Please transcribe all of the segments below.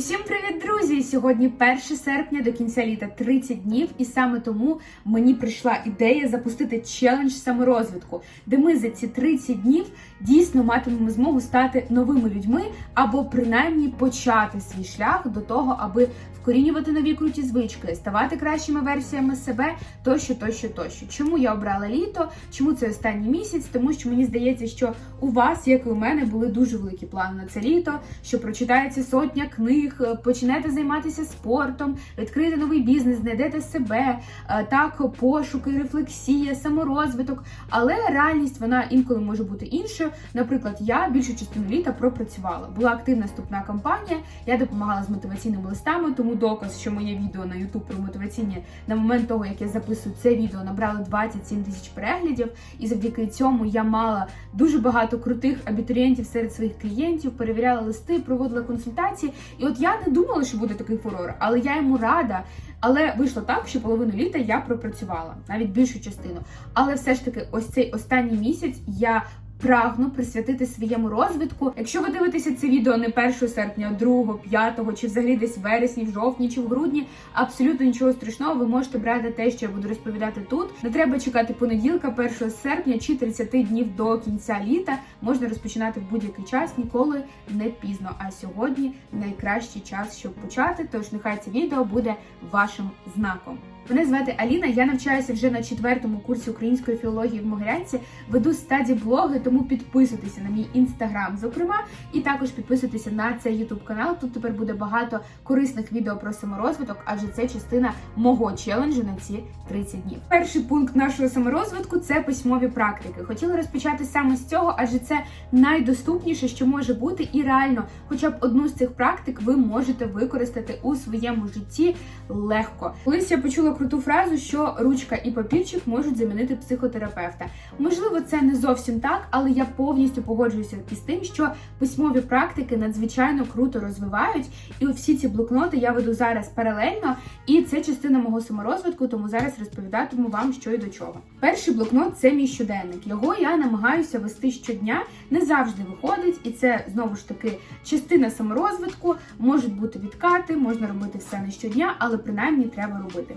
Всім привіт, друзі! Сьогодні 1 серпня до кінця літа 30 днів, і саме тому мені прийшла ідея запустити челендж саморозвитку, де ми за ці 30 днів дійсно матимемо змогу стати новими людьми або принаймні почати свій шлях до того, аби вкорінювати нові круті звички, ставати кращими версіями себе, тощо, тощо, тощо. Чому я обрала літо? Чому це останній місяць? Тому що мені здається, що у вас, як і у мене, були дуже великі плани на це літо, що прочитається сотня книг, е, почнете займатися спортом, відкрити новий бізнес, знайдете себе, е, так, пошуки, рефлексія, саморозвиток. Але реальність вона інколи може бути іншою. Наприклад, я більшу частину літа пропрацювала. Була активна вступна кампанія, я допомагала з мотиваційними листами, тому доказ, що моє відео на YouTube про мотиваційні на момент того, як я записую це відео, набрало 27 тисяч переглядів. І завдяки цьому я мала дуже багато крутих абітурієнтів серед своїх клієнтів, перевіряла листи, проводила консультації. І от я не думала, що буде такий фурор, але я йому рада. Але вийшло так, що половину літа я пропрацювала, навіть більшу частину. Але все ж таки, ось цей останній місяць я. Прагну присвятити своєму розвитку. Якщо ви дивитеся це відео не 1 серпня, а 2, 5, чи взагалі десь в вересні, в жовтні чи в грудні, абсолютно нічого страшного, ви можете брати те, що я буду розповідати тут. Не треба чекати понеділка, 1 серпня чи 30 днів до кінця літа. Можна розпочинати в будь-який час, ніколи не пізно. А сьогодні найкращий час, щоб почати. Тож нехай це відео буде вашим знаком. Мене звати Аліна. Я навчаюся вже на четвертому курсі української філології в Могилянці. Веду стаді блоги, тому підписуйтеся на мій інстаграм, зокрема, і також підписуйтеся на цей ютуб канал. Тут тепер буде багато корисних відео про саморозвиток, адже це частина мого челенджу на ці 30 днів. Перший пункт нашого саморозвитку це письмові практики. Хотіла розпочати саме з цього, адже це найдоступніше, що може бути, і реально, хоча б одну з цих практик ви можете використати у своєму житті легко. Колись я почула круту фразу, що ручка і папірчик можуть замінити психотерапевта. Можливо, це не зовсім так, але я повністю погоджуюся із тим, що письмові практики надзвичайно круто розвивають, і всі ці блокноти я веду зараз паралельно, і це частина мого саморозвитку, тому зараз розповідатиму вам, що і до чого. Перший блокнот це мій щоденник. Його я намагаюся вести щодня. Не завжди виходить, і це знову ж таки частина саморозвитку. Можуть бути відкати, можна робити все не щодня, але принаймні треба робити.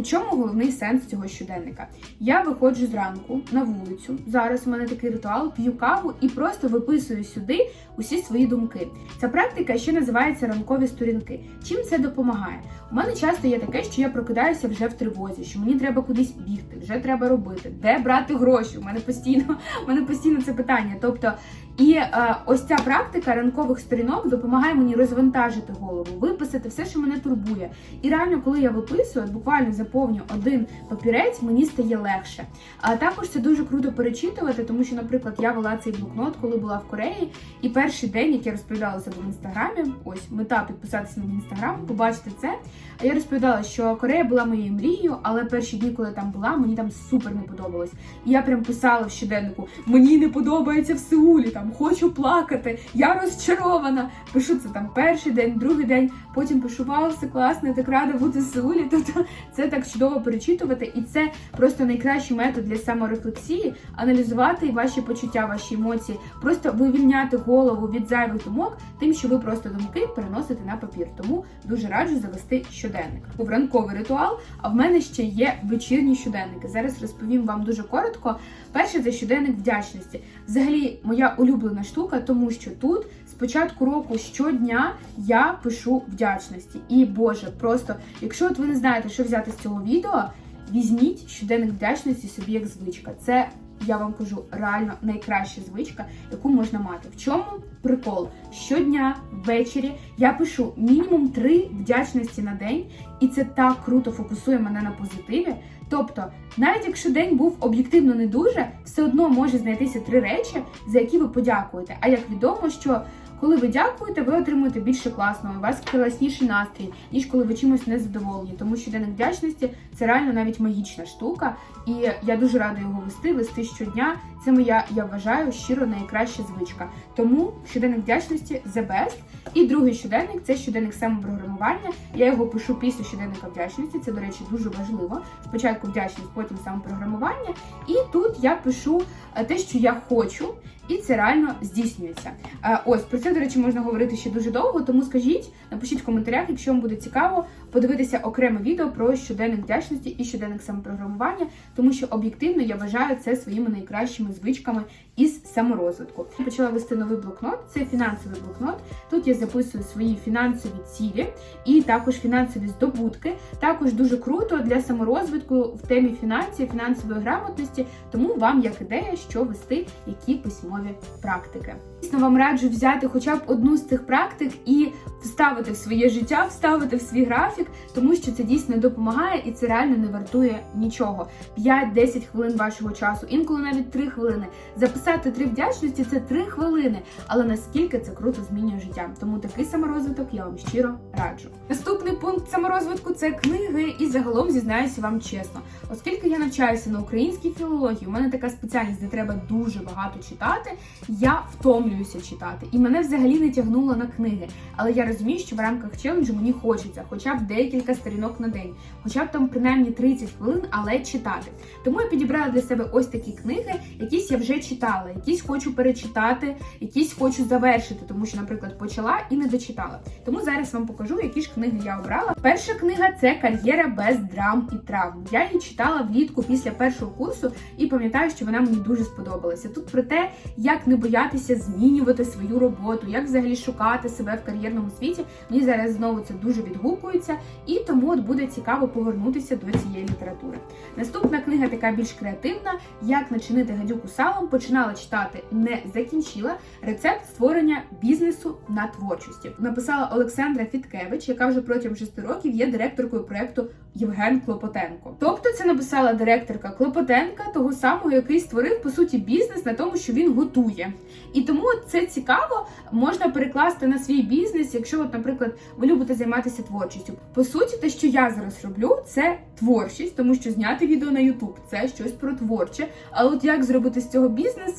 У чому головний сенс цього щоденника? Я виходжу зранку на вулицю. Зараз у мене такий ритуал, п'ю каву і просто виписую сюди усі свої думки. Ця практика ще називається ранкові сторінки. Чим це допомагає? У мене часто є таке, що я прокидаюся вже в тривозі, що мені треба кудись бігти, вже треба робити, де брати гроші. У мене постійно у мене постійно це питання. Тобто, і е, ось ця практика ранкових сторінок допомагає мені розвантажити голову, виписати все, що мене турбує. І реально, коли я виписую, буквально заповню один папірець, мені стає легше. А також це дуже круто перечитувати, тому що, наприклад, я вела цей блокнот, коли була в Кореї, і перший день, як я розповідала себе в інстаграмі, ось мета підписатися на інстаграм, побачити це. А я розповідала, що Корея була моєю мрією, але перші дні, коли я там була, мені там супер не подобалось. І я прям писала в щоденнику: мені не подобається в Сеулі, там хочу плакати, я розчарована. Пишу це там перший день, другий день, потім пишу вау, все класно, так рада бути в Сеулі. Тобто це так чудово перечитувати, і це просто найкращий метод для саморефлексії, аналізувати ваші почуття, ваші емоції, просто вивільняти голову від зайвих думок, тим, що ви просто думки переносите на папір. Тому дуже раджу завести щоденник. Був ранковий ритуал, а в мене ще є вечірні щоденники. Зараз розповім вам дуже коротко. Перше це щоденник вдячності. Взагалі, моя улюблена штука, тому що тут з початку року щодня я пишу вдячності. І Боже, просто якщо от ви не знаєте, що взяти з цього відео, візьміть щоденник вдячності собі як звичка. Це я вам кажу реально найкраща звичка, яку можна мати. В чому прикол? Щодня ввечері я пишу мінімум три вдячності на день, і це так круто фокусує мене на позитиві. Тобто, навіть якщо день був об'єктивно не дуже, все одно може знайтися три речі, за які ви подякуєте. А як відомо, що коли ви дякуєте, ви отримуєте більше класного, у вас класніший настрій, ніж коли ви чимось не задоволені. Тому що день вдячності це реально навіть магічна штука, і я дуже рада його вести, вести щодня. Це моя, я вважаю, щиро найкраща звичка. Тому щоденник вдячності the best. І другий щоденник це щоденник самопрограмування. Я його пишу після щоденника вдячності. Це, до речі, дуже важливо. Спочатку вдячність, потім самопрограмування. І тут я пишу е, те, що я хочу, і це реально здійснюється. Е, Ось про це це, до речі, можна говорити ще дуже довго, тому скажіть, напишіть в коментарях, якщо вам буде цікаво подивитися окреме відео про щоденник вдячності і щоденник самопрограмування, тому що об'єктивно я вважаю це своїми найкращими звичками із саморозвитку. Я почала вести новий блокнот, це фінансовий блокнот. Тут я записую свої фінансові цілі і також фінансові здобутки. Також дуже круто для саморозвитку в темі фінансів, фінансової грамотності, тому вам як ідея, що вести які письмові практики. Дійсно, вам раджу взяти хоча б одну з цих практик і вставити в своє життя, вставити в свій графік, тому що це дійсно допомагає і це реально не вартує нічого. 5-10 хвилин вашого часу, інколи навіть 3 хвилини. Записати три вдячності це 3 хвилини, але наскільки це круто змінює життя. Тому такий саморозвиток я вам щиро раджу. Наступний пункт саморозвитку це книги, і загалом зізнаюся вам чесно. Оскільки я навчаюся на українській філології, у мене така спеціальність, де треба дуже багато читати. Я втомлююся читати, і мене взагалі не тягнуло на книги. Але я розумію, що в рамках челенджу мені хочеться, хоча б декілька сторінок на день, хоча б там принаймні 30 хвилин, але читати. Тому я підібрала для себе ось такі книги, якісь я вже читала, якісь хочу перечитати, якісь хочу завершити, тому що, наприклад, почала і не дочитала. Тому зараз вам покажу, які ж книги я обрала. Перша книга це кар'єра без драм і травм. Я її читала влітку після першого курсу і пам'ятаю, що вона мені дуже сподобалася. Тут про те, як не боятися змінювати свою роботу, як взагалі шукати себе в кар'єрному світі. Мені зараз знову це дуже відгукується, і тому от буде цікаво повернутися до цієї літератури. Наступна книга така більш креативна: як начинити гадюку салом. Починала читати, не закінчила рецепт створення бізнесу на творчості. Написала Олександра Фіткевич, яка вже протягом 6 років є директоркою проекту Євген Клопотенко. Тобто, це написала директорка Клопотенка, того самого, який створив по суті бізнес на тому, що він готує. І тому це цікаво можна перекласти на свій бізнес, якщо, от, наприклад, ви любите займатися творчістю. По суті, те, що я зараз роблю, це творчість, тому що зняти відео на YouTube – це щось про творче. Але от як зробити з цього бізнес?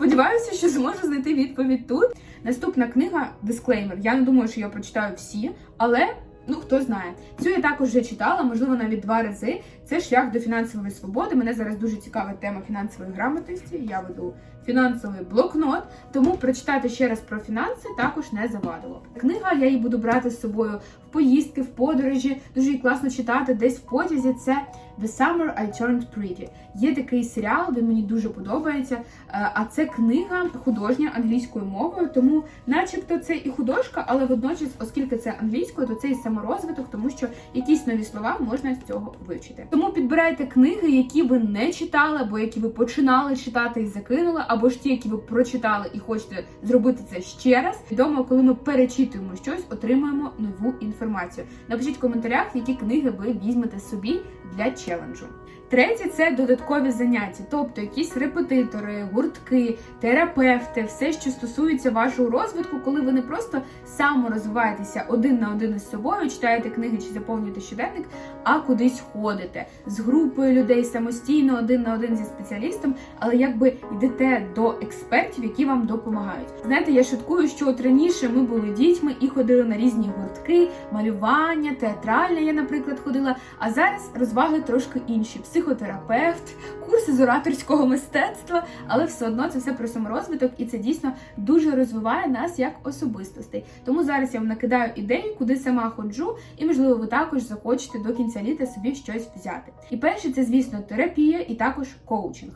Сподіваюся, що зможу знайти відповідь тут. Наступна книга дисклеймер. Я не думаю, що я прочитаю всі, але ну хто знає. Цю я також вже читала, можливо, навіть два рази. Це шлях до фінансової свободи. Мене зараз дуже цікава тема фінансової грамотності. Я веду фінансовий блокнот, тому прочитати ще раз про фінанси також не завадило. Книга я її буду брати з собою в поїздки, в подорожі. Дуже її класно читати десь в потязі. Це The Summer I Turned Pretty. Є такий серіал, він мені дуже подобається. Е, А це книга художня англійською мовою, тому, начебто, це і художка, але водночас, оскільки це англійською, то це і саморозвиток, тому що якісь нові слова можна з цього вивчити. Тому підбирайте книги, які ви не читали, або які ви починали читати і закинули, або ж ті, які ви прочитали і хочете зробити це ще раз. Відомо, коли ми перечитуємо щось, отримуємо нову інформацію. Напишіть в коментарях, які книги ви візьмете собі для челенджу. Третє це додаткові заняття, тобто якісь репетитори, гуртки, терапевти, все, що стосується вашого розвитку, коли ви не просто саморозвиваєтеся один на один із собою, читаєте книги чи заповнюєте щоденник, а кудись ходите з групою людей самостійно, один на один зі спеціалістом, але якби йдете до експертів, які вам допомагають. Знаєте, я шуткую, що от раніше ми були дітьми і ходили на різні гуртки, малювання, театральне, я, наприклад, ходила. А зараз розваги трошки інші: психотерапевт, курси з ораторського мистецтва, але все одно це все про саморозвиток, і це дійсно дуже розвиває нас як особистостей. Тому зараз я вам накидаю ідеї, куди сама ходжу, і можливо ви також захочете до кінця літа собі щось взяти. І перше, це звісно терапія і також коучинг.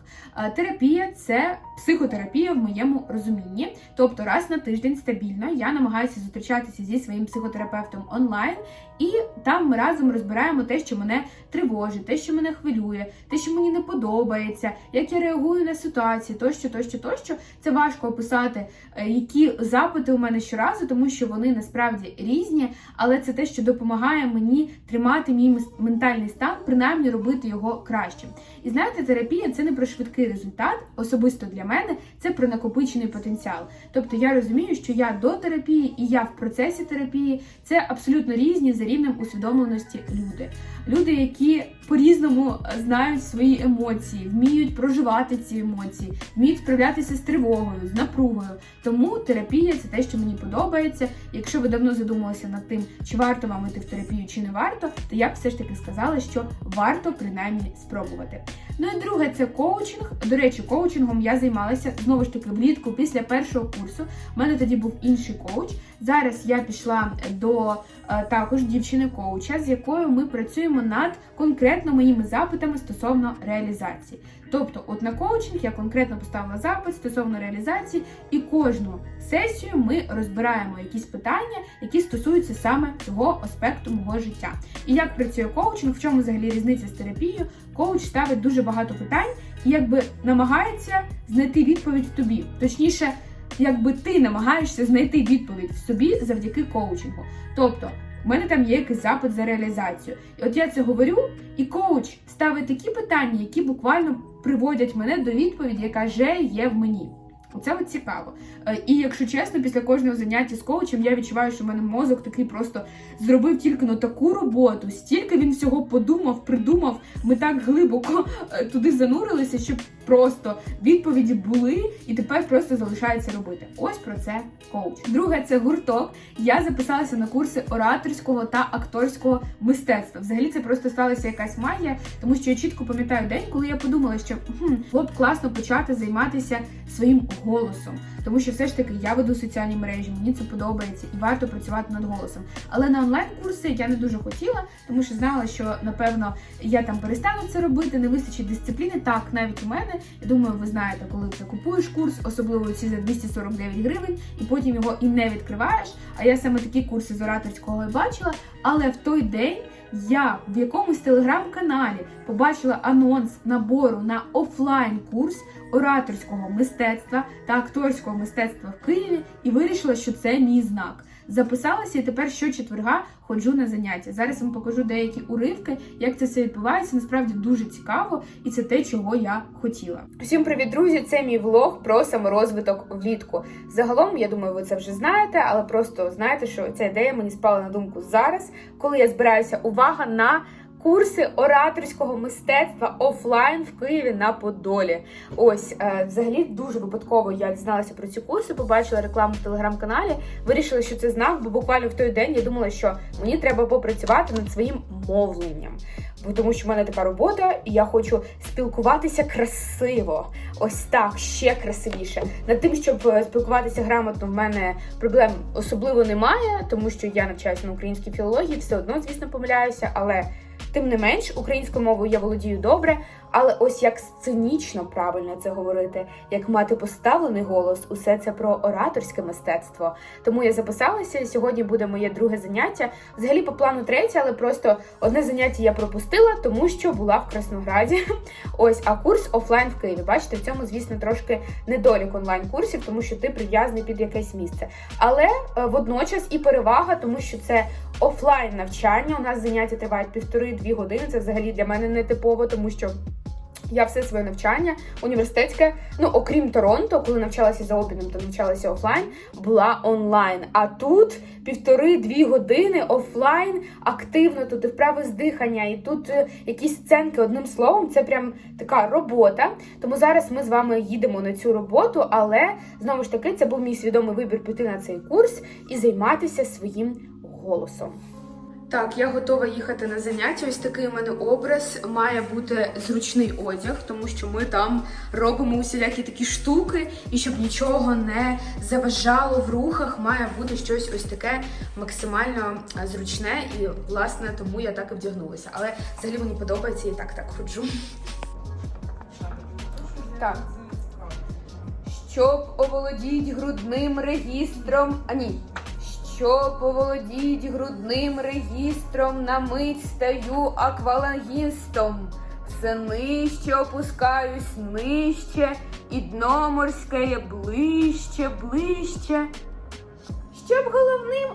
Терапія це психотерапія в моєму розумінні. Тобто раз на тиждень стабільно я намагаюся зустрічатися зі своїм психотерапевтом онлайн, і там ми разом розбираємо те, що мене тривожить, те, що мене хвилює, те, що мені не подобається, як я реагую на ситуації, тощо, тощо, тощо. Це важко описати, е, які запити у мене щоразу, тому що вони насправді різні, але це те, що допомагає мені тримати мій ментальний стан, принаймні робити його кращим. І знаєте, терапія це не про швидкий результат, особисто для мене, це про накопичений потенціал. Тобто я розумію, що я до терапії і я в процесі терапії це абсолютно різні за рівнем усвідомленості люди. Люди, які по-різному знають свої емоції, вміють проживати ці емоції, вміють справлятися з тривогою, з напругою. Тому терапія це те, що мені подобається. Якщо ви давно задумалися над тим, чи варто вам йти в терапію, чи не варто, то я б все ж таки сказала, що варто принаймні спробувати. Ну і друге, це коучинг. До речі, коучингом я займалася знову ж таки влітку після першого курсу. У мене тоді був інший коуч. Зараз я пішла до е, також дівчини-коуча, з якою ми працюємо над конкретно моїми запитами стосовно реалізації. Тобто, от на коучинг я конкретно поставила запит стосовно реалізації, і кожну сесію ми розбираємо якісь питання, які стосуються саме цього аспекту мого життя. І як працює коучинг, в чому взагалі різниця з терапією? Коуч ставить дуже багато питань і якби намагається знайти відповідь тобі. Точніше, якби ти намагаєшся знайти відповідь в собі завдяки коучингу. Тобто, в мене там є якийсь запит за реалізацію. І от я це говорю, і коуч ставить такі питання, які буквально приводять мене до відповіді, яка вже є в мені. Оце от цікаво. Е, І якщо чесно, після кожного заняття з коучем я відчуваю, що в мене мозок такий просто зробив тільки ну таку роботу, стільки він всього подумав, придумав. Ми так глибоко е, туди занурилися, щоб просто відповіді були, і тепер просто залишається робити. Ось про це коуч. Друге, це гурток. Я записалася на курси ораторського та акторського мистецтва. Взагалі це просто сталася якась магія, тому що я чітко пам'ятаю день, коли я подумала, що хм, було б класно почати займатися своїм голосом, тому що все ж таки я веду соціальні мережі, мені це подобається і варто працювати над голосом. Але на онлайн-курси я не дуже хотіла, тому що знала, що напевно я там перестану це робити, не вистачить дисципліни. Так, навіть у мене. Я думаю, ви знаєте, коли ти купуєш курс, особливо ці за 249 гривень, і потім його і не відкриваєш. А я саме такі курси з ораторського і бачила. Але в той день я в якомусь телеграм-каналі побачила анонс набору на офлайн курс ораторського мистецтва та акторського мистецтва в Києві і вирішила, що це мій знак. Записалася і тепер щочетверга ходжу на заняття. Зараз вам покажу деякі уривки, як це все відбувається. Насправді дуже цікаво, і це те, чого я хотіла. Всім привіт, друзі! Це мій влог про саморозвиток влітку. Загалом, я думаю, ви це вже знаєте, але просто знаєте, що ця ідея мені спала на думку зараз, коли я збираюся увага на. Курси ораторського мистецтва офлайн в Києві на Подолі. Ось е, взагалі дуже випадково я дізналася про ці курси, побачила рекламу в телеграм-каналі. Вирішила, що це знак, бо буквально в той день я думала, що мені треба попрацювати над своїм мовленням. Бо тому що в мене така робота, і я хочу спілкуватися красиво. Ось так, ще красивіше. Над тим, щоб е, спілкуватися грамотно, в мене проблем особливо немає, тому що я навчаюся на українській філології, все одно, звісно, помиляюся, але. Тим не менш, українською мовою я володію добре, але ось як сценічно правильно це говорити, як мати поставлений голос, усе це про ораторське мистецтво. Тому я записалася. Сьогодні буде моє друге заняття. Взагалі по плану третє, але просто одне заняття я пропустила, тому що була в Краснограді. Ось, а курс офлайн в Києві. Бачите, в цьому, звісно, трошки недолік онлайн-курсів, тому що ти прив'язаний під якесь місце. Але е, водночас і перевага, тому що це офлайн навчання. У нас заняття тривають півтори-дві години. Це взагалі для мене не типово, тому що. Я все своє навчання університетське, ну окрім Торонто, коли навчалася за обміном, то навчалася офлайн, була онлайн. А тут півтори-дві години офлайн активно тут і вправи з дихання, і тут е, якісь сценки. Одним словом, це прям така робота. Тому зараз ми з вами їдемо на цю роботу, але знову ж таки це був мій свідомий вибір піти на цей курс і займатися своїм голосом. Так, я готова їхати на заняття. Ось такий у мене образ має бути зручний одяг, тому що ми там робимо усілякі такі штуки, і щоб нічого не заважало в рухах, має бути щось ось таке максимально е, зручне. І власне тому я так і вдягнулася. Але взагалі мені подобається і так так ходжу. Так. Щоб оволодіть грудним регістром. А ні. Що поволодіть грудним регістром, на мить стаю аквалагістом. Все нижче опускаюсь нижче, і дно морське є ближче, ближче. Щоб головним.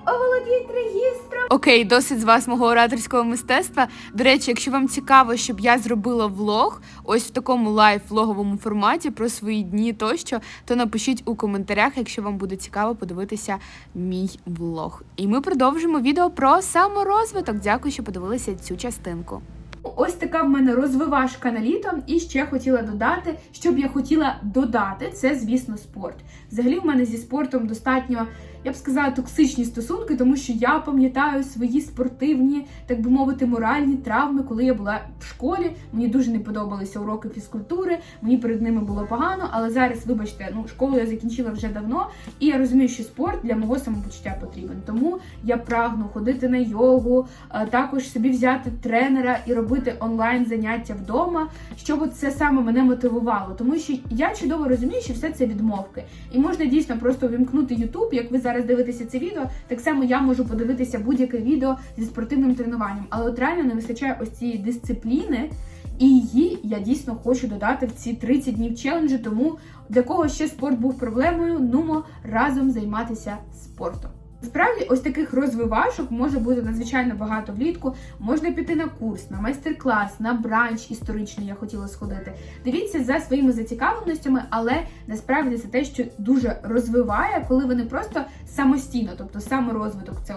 Окей, досить з вас мого ораторського мистецтва. До речі, якщо вам цікаво, щоб я зробила влог, ось в такому лайв-влоговому форматі про свої дні тощо, то напишіть у коментарях, якщо вам буде цікаво подивитися мій влог. І ми продовжимо відео про саморозвиток. Дякую, що подивилися цю частинку. ось така в мене розвивашка на літо. І ще хотіла додати, що б я хотіла додати, це, звісно, спорт. Взагалі, в мене зі спортом достатньо. Я б сказала, токсичні стосунки, тому що я пам'ятаю свої спортивні, так би мовити, моральні травми, коли я була в школі. Мені дуже не подобалися уроки фізкультури, мені перед ними було погано. Але зараз, вибачте, ну школу я закінчила вже давно, і я розумію, що спорт для мого самопочуття потрібен. Тому я прагну ходити на йогу, також собі взяти тренера і робити онлайн заняття вдома, щоб це саме мене мотивувало. Тому що я чудово розумію, що все це відмовки, і можна дійсно просто увімкнути YouTube, як ви зараз дивитеся це відео, так само я можу подивитися будь-яке відео зі спортивним тренуванням. Але от реально не вистачає ось цієї дисципліни, і її я дійсно хочу додати в ці 30 днів челенджу. Тому для кого ще спорт був проблемою, нумо разом займатися спортом. Справді, ось таких розвивашок може бути надзвичайно багато влітку. Можна піти на курс, на майстер-клас, на бранч історичний. Я хотіла сходити. Дивіться за своїми зацікавленостями, але насправді це те, що дуже розвиває, коли ви не просто самостійно, тобто саморозвиток, це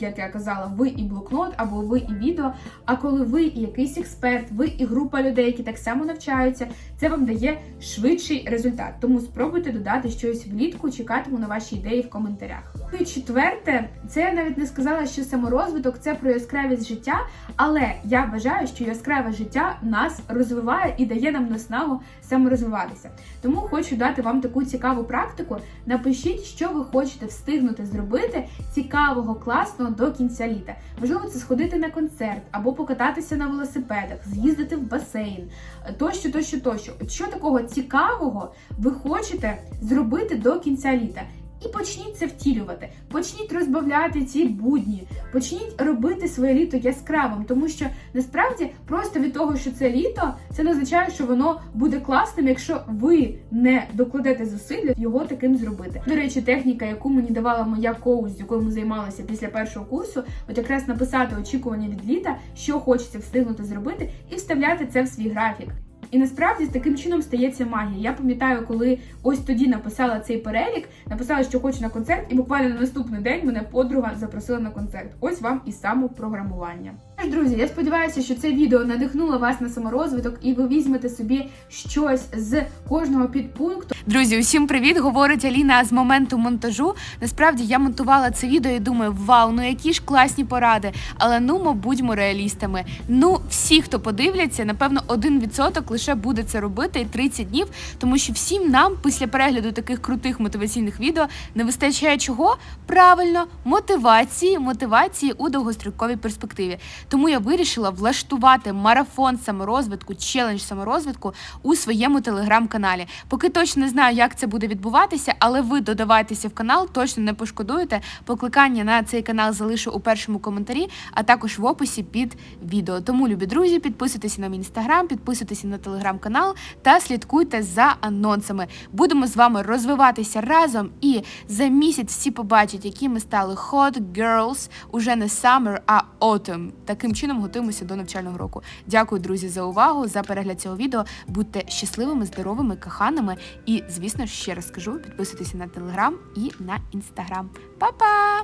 як я казала, ви і блокнот або ви і відео. А коли ви і якийсь експерт, ви і група людей, які так само навчаються, це вам дає швидший результат. Тому спробуйте додати щось влітку. Чекатиму на ваші ідеї в коментарях. Ну і четверте, це я навіть не сказала, що саморозвиток це про яскравість життя, але я вважаю, що яскраве життя нас розвиває і дає нам наснагу саморозвиватися. Тому хочу дати вам таку цікаву практику. Напишіть, що ви хочете встигнути зробити цікавого, класного до кінця літа. Можливо, це сходити на концерт або покататися на велосипедах, з'їздити в басейн, тощо, тощо, тощо. От Що такого цікавого ви хочете зробити до кінця літа? І почніть це втілювати. Почніть розбавляти ці будні, почніть робити своє літо яскравим, тому що насправді просто від того, що це літо, це не означає, що воно буде класним, якщо ви не докладете зусиль його таким зробити. До речі, техніка, яку мені давала моя коуч, з якою ми займалися після першого курсу, от якраз написати очікування від літа, що хочеться встигнути зробити, і вставляти це в свій графік. І насправді таким чином стається магія. Я пам'ятаю, коли ось тоді написала цей перелік, написала, що хочу на концерт, і буквально на наступний день мене подруга запросила на концерт. Ось вам і самопрограмування. Друзі, я сподіваюся, що це відео надихнуло вас на саморозвиток, і ви візьмете собі щось з кожного підпункту. Друзі, усім привіт! Говорить Аліна з моменту монтажу. Насправді я монтувала це відео і думаю, вау, ну які ж класні поради. Але ну, ми будьмо реалістами. Ну, всі, хто подивляться, напевно, 1% лише буде це робити і 30 днів, тому що всім нам після перегляду таких крутих мотиваційних відео не вистачає чого? Правильно, мотивації, мотивації у довгостроковій перспективі. Тому я вирішила влаштувати марафон саморозвитку, челендж саморозвитку у своєму телеграм-каналі. Поки точно не знаю, як це буде відбуватися, але ви додавайтеся в канал, точно не пошкодуєте. Покликання на цей канал залишу у першому коментарі, а також в описі під відео. Тому, любі друзі, підписуйтесь на мій інстаграм, підписуйтесь на телеграм-канал та слідкуйте за анонсами. Будемо з вами розвиватися разом, і за місяць всі побачать, які ми стали hot girls уже не summer, а autumn. Таким чином готуємося до навчального року. Дякую, друзі, за увагу, за перегляд цього відео. Будьте щасливими, здоровими, коханими. І, звісно ще раз скажу, підписуйтесь на телеграм і на інстаграм. Па-па!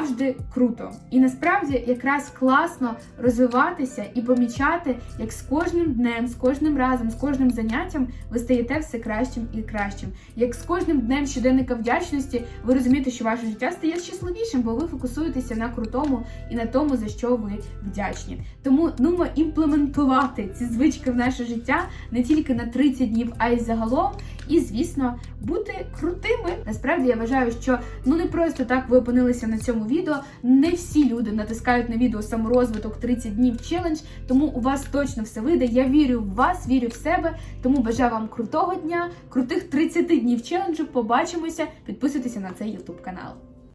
Завжди круто. І насправді якраз класно розвиватися і помічати, як з кожним днем, з кожним разом, з кожним заняттям ви стаєте все кращим і кращим. Як з кожним днем щоденника вдячності ви розумієте, що ваше життя стає щасливішим, бо ви фокусуєтеся на крутому і на тому, за що ви вдячні. Тому нумо імплементувати ці звички в наше життя не тільки на 30 днів, а й загалом. І, звісно, бути крутими. Насправді я вважаю, що ну не просто так ви опинилися на цьому відео. Не всі люди натискають на відео саморозвиток 30 днів челендж, тому у вас точно все вийде. Я вірю в вас, вірю в себе. Тому бажаю вам крутого дня, крутих 30 днів челенджу. Побачимося, підписуйтеся на цей YouTube канал.